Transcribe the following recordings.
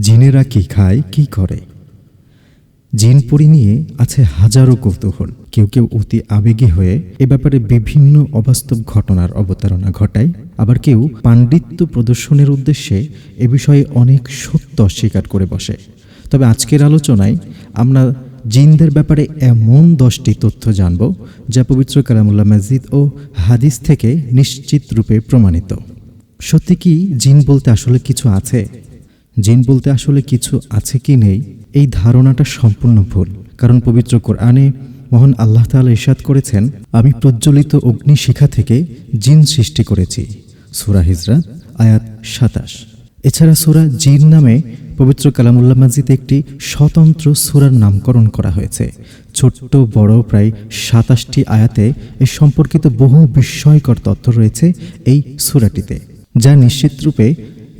জিনেরা কি খায়, কি করে? জিন পরি নিয়ে আছে হাজারো কৌতূহল। কেউ কেউ অতি আবেগী হয়ে এ ব্যাপারে বিভিন্ন অবাস্তব ঘটনার অবতারণা ঘটায়, আবার কেউ পাণ্ডিত্য প্রদর্শনের উদ্দেশ্যে এ বিষয়ে অনেক সত্য অস্বীকার করে বসে। তবে আজকের আলোচনায় আমরা জিনদের ব্যাপারে এমন দশটি তথ্য জানব, যা পবিত্র কালামুল্লাহ মসজিদ ও হাদিস থেকে নিশ্চিত রূপে প্রমাণিত। সত্যি কি জিন বলতে আসলে কিছু আছে? জিন বলতে আসলে কিছু আছে কি নেই, এই ধারণাটা সম্পূর্ণ ভুল। কারণ পবিত্র কোরআনে মহান আল্লাহ তালা ইরশাদ করেছেন, আমি প্রজ্বলিত অগ্নিশিখা থেকে জিন সৃষ্টি করেছি। সুরা হিজরাত আয়াত সাতাশ। এছাড়া সুরা জিন নামে পবিত্র কালামুল্লাহ মাজিদে একটি স্বতন্ত্র সুরার নামকরণ করা হয়েছে। ছোট্ট, বড়, প্রায় সাতাশটি আয়াতে এ সম্পর্কিত বহু বিস্ময়কর তথ্য রয়েছে এই সুরাটিতে, যা নিশ্চিতরূপে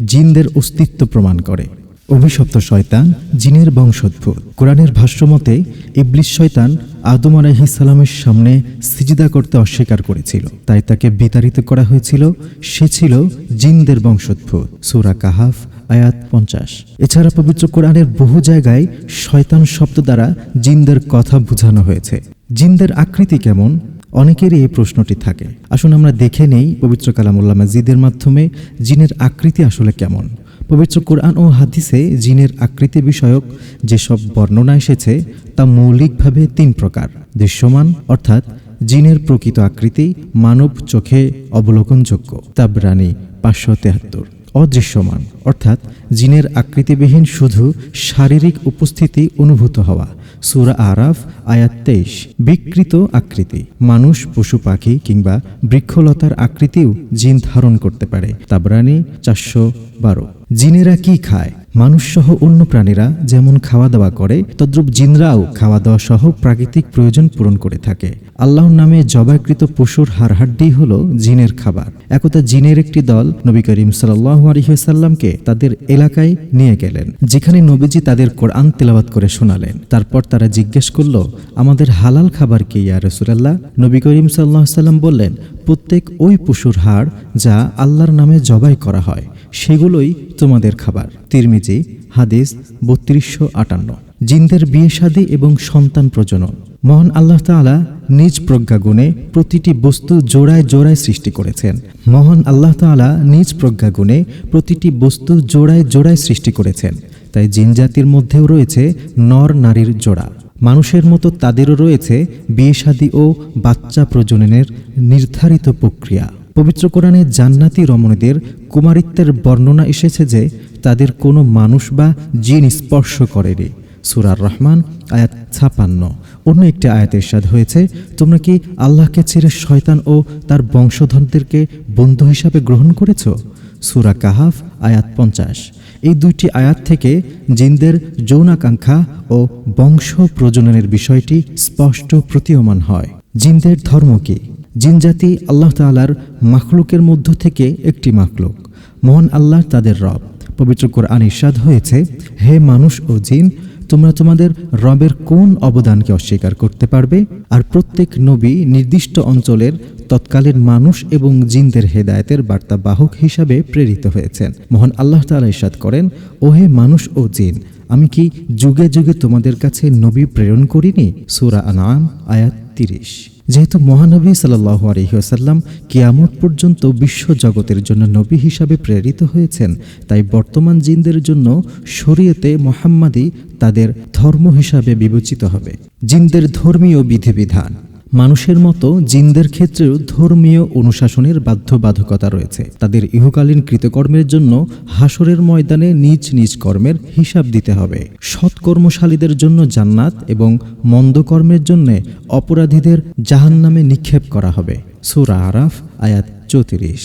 জিনদের অস্তিত্ব প্রমাণ করে। অভিশপ্ত শয়তান, জিনের বংশোদ্ভূত। কোরআনের ভাষ্যমতে ইবলিশ শয়তান আদম আলাইহিসালামের সামনে সিজিদা করতে অস্বীকার করেছিল। তাই তাকে বিতাড়িত করা হয়েছিল। সে ছিল জিনদের বংশোদ্ভূত। সুরা কাহাফ, আয়াত পঞ্চাশ। এছাড়া পবিত্র কোরআনের বহু জায়গায় শয়তান শব্দ দ্বারা জিনদের কথা বোঝানো হয়েছে। জিনদের আকৃতি কেমন? অনেকেরই এই প্রশ্নটি থাকে। আসুন আমরা দেখে নেই পবিত্র কালামুল্লাহ মাজিদের মাধ্যমে জিনের আকৃতি আসলে কেমন। পবিত্র কোরআন ও হাদিসে জিনের আকৃতি বিষয়ক যেসব বর্ণনা এসেছে, তা মৌলিকভাবে তিন প্রকার। দৃশ্যমান, অর্থাৎ জিনের প্রকৃত আকৃতি মানব চোখে অবলোকনযোগ্য। তাবরানি পাঁচশো তেহাত্তর। অদৃশ্যমান, অর্থাৎ জিনের আকৃতিবিহীন শুধু শারীরিক উপস্থিতি অনুভূত হওয়া। সুরা আরাফ, আয়াত তেইশ। বিকৃত আকৃতি। মানুষ, পশু, পাখি কিংবা বৃক্ষলতার আকৃতিও জিন ধারণ করতে পারে। তাবরানি চারশো বারো। জিনেরা কি খায়? মানুষসহ অন্য প্রাণীরা যেমন খাওয়া দাওয়া করে, তদ্রূপ জিনরাও খাওয়া দাওয়া সহ প্রাকৃতিক প্রয়োজন পূরণ করে থাকে। আল্লাহর নামে জবাইকৃত পশুর হাড়হাড্ডি হল জিনের খাবার। একতা জিনের একটি দল নবী করিম সাল্লাহ তাদের এলাকায় নিয়ে গেলেন, যেখানে নবীজি তাদের কোরআন তেলাবাত করে শোনালেন। তারপর তারা জিজ্ঞেস করল, আমাদের হালাল খাবার কি, ইয়া রসুলাল্লাহ? নবী করিম সাল্লাহ সাল্লাম বললেন প্রত্যেক ওই পশুর হাড় যা আল্লাহর নামে জবাই করা হয়, সেগুলোই তোমাদের খাবার। তিরমিজি, হাদিস বত্রিশশো আটান্ন। জিনদের বিয়ে শাদী এবং সন্তান প্রজনন। মহান আল্লাহ তাআলা নিজ প্রজ্ঞাগুণে প্রতিটি বস্তু জোড়ায় জোড়ায় সৃষ্টি করেছেন। মহান আল্লাহ তাআলা নিজ প্রজ্ঞাগুণে প্রতিটি বস্তু জোড়ায় জোড়ায় সৃষ্টি করেছেন। তাই জিন জাতির মধ্যেও রয়েছে নর নারীর জোড়া। মানুষের মতো তাদেরও রয়েছে বিয়ে শাদী ও বাচ্চা প্রজননের নির্ধারিত প্রক্রিয়া। পবিত্র কোরআনে জান্নাতি রমণীদের কুমারিত্বের বর্ণনা এসেছে যে তাদের কোনো মানুষ বা জিন স্পর্শ করেনি। সুরার রহমান, আয়াত ছাপান্ন। অন্য একটি আয়াতের এরশাদ হয়েছে, তোমরা কি আল্লাহকে ছেড়ে শয়তান ও তার বংশধরদেরকে বন্ধু হিসাবে গ্রহণ করেছ? সুরা কাহাফ, আয়াত পঞ্চাশ। এই দুইটি আয়াত থেকে জিনদের যৌনাকাঙ্ক্ষা ও বংশ প্রজননের বিষয়টি স্পষ্ট প্রতীয়মান হয়। জিনদের ধর্ম কি? জিন জাতি আল্লাহ তালার মাখলুকের মধ্য থেকে একটি মাখলুক। মহান আল্লাহ তাদের রব। পবিত্র কোরআন ইরশাদ হয়েছে, হে মানুষ ও জিন, তোমরা তোমাদের রবের কোন অবদানকে অস্বীকার করতে পারবে? আর প্রত্যেক নবী নির্দিষ্ট অঞ্চলের তৎকালীন মানুষ এবং জিনদের হেদায়তের বার্তা বাহক হিসাবে প্রেরিত হয়েছেন। মহান আল্লাহ তালা ইরশাদ করেন, ওহে মানুষ ও জিন, আমি কি যুগে যুগে তোমাদের কাছে নবী প্রেরণ করিনি? সুরা আনাম আয়াত তিরিশ। যেহেতু মহানবী সাল্লাহ আলহিহাসাল্লাম কিয়ামত পর্যন্ত বিশ্ব জগতের জন্য নবী হিসাবে প্রেরিত হয়েছেন, তাই বর্তমান জিনদের জন্য শরীয়তে মোহাম্মদী তাদের ধর্ম হিসাবে বিবেচিত হবে। জিনদের ধর্মীয় বিধিবিধান মানুষের মতো জিনদের ক্ষেত্রেও ধর্মীয় অনুশাসনের বাধ্যবাধকতা রয়েছে। তাদের ইহকালীন কৃতকর্মের জন্য হাসরের ময়দানে নিজ নিজ কর্মের হিসাব দিতে হবে। সৎকর্মশালীদের জন্য জান্নাত এবং মন্দ কর্মের জন্য অপরাধীদের জাহান্নামে নিক্ষেপ করা হবে। সুরা আরাফ, আয়াত চৌত্রিশ।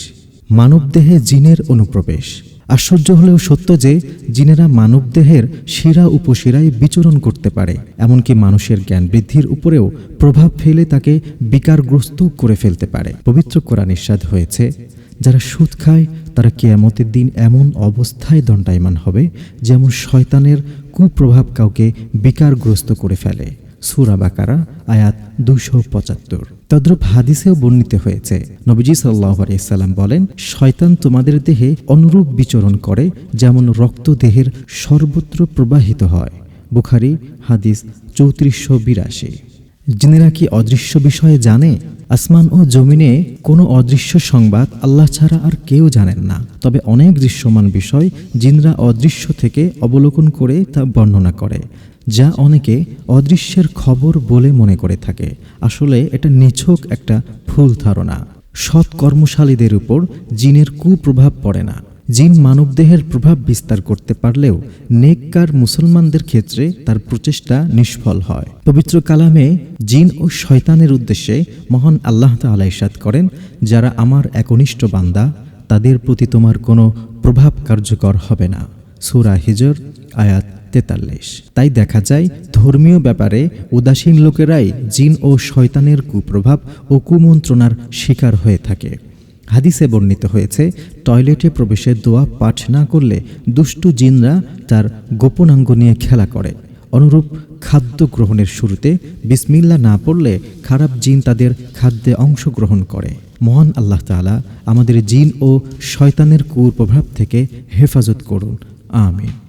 মানবদেহে জিনের অনুপ্রবেশ। আশ্চর্য হলেও সত্য যে জিনেরা মানবদেহের শিরা উপশিরায় বিচরণ করতে পারে, এমনকি মানুষের জ্ঞান বৃদ্ধির উপরেও প্রভাব ফেলে তাকে বিকারগ্রস্ত করে ফেলতে পারে। পবিত্র কোরআন ইস্বাদ হয়েছে, যারা সুদ খায়, তারা কেয়ামতের দিন এমন অবস্থায় দণ্ডায়মান হবে যেমন শয়তানের কুপ্রভাব কাউকে বিকারগ্রস্ত করে ফেলে। সুরা বাকারা, আয়াত দুশো পঁচাত্তর। তদ্রূপ হাদিসেও বর্ণিত হয়েছে। নবীজি সাল্লাহ আলিয়াল্লাম বলেন, শয়তান তোমাদের দেহে অনুরূপ বিচরণ করে, যেমন রক্ত দেহের সর্বত্র প্রবাহিত হয়। বুখারি, হাদিস চৌত্রিশশো বিরাশি। জিনেরা কি অদৃশ্য বিষয়ে জানে? আসমান ও জমিনে কোনো অদৃশ্য সংবাদ আল্লাহ ছাড়া আর কেউ জানেন না। তবে অনেক দৃশ্যমান বিষয় জিনরা অদৃশ্য থেকে অবলোকন করে তা বর্ণনা করে। যা অনেকে অদৃশ্যের খবর বলে মনে করে থাকে। আসলে এটা নিছক একটা ভুল ধারণা। সৎ কর্মশালীদের উপর জিনের কুপ্রভাব পড়ে না। জিন মানবদেহের প্রভাব বিস্তার করতে পারলেও নেককার মুসলমানদের ক্ষেত্রে তার প্রচেষ্টা নিষ্ফল হয়। পবিত্র কালামে জিন ও শয়তানের উদ্দেশ্যে মহান আল্লাহ তাআলা ইরশাদ করেন, যারা আমার একনিষ্ঠ বান্দা, তাদের প্রতি তোমার কোনো প্রভাব কার্যকর হবে না। সুরা হিজর, আয়াত তেতাল্লিশ। তাই দেখা যায়, ধর্মীয় ব্যাপারে উদাসীন লোকেরাই জিন ও শয়তানের কুপ্রভাব ও কুমন্ত্রণার শিকার হয়ে থাকে। হাদিসে বর্ণিত হয়েছে, টয়লেটে প্রবেশের দোয়া পাঠ না করলে দুষ্টু জিনরা তার গোপনাঙ্গ নিয়ে খেলা করে। অনুরূপ খাদ্য গ্রহণের শুরুতে বিসমিল্লা না পড়লে খারাপ জিন তাদের খাদ্যে অংশগ্রহণ করে। মহান আল্লাহ তাআলা আমাদের জিন ও শয়তানের কুপ্রভাব থেকে হেফাজত করুন। আমিন।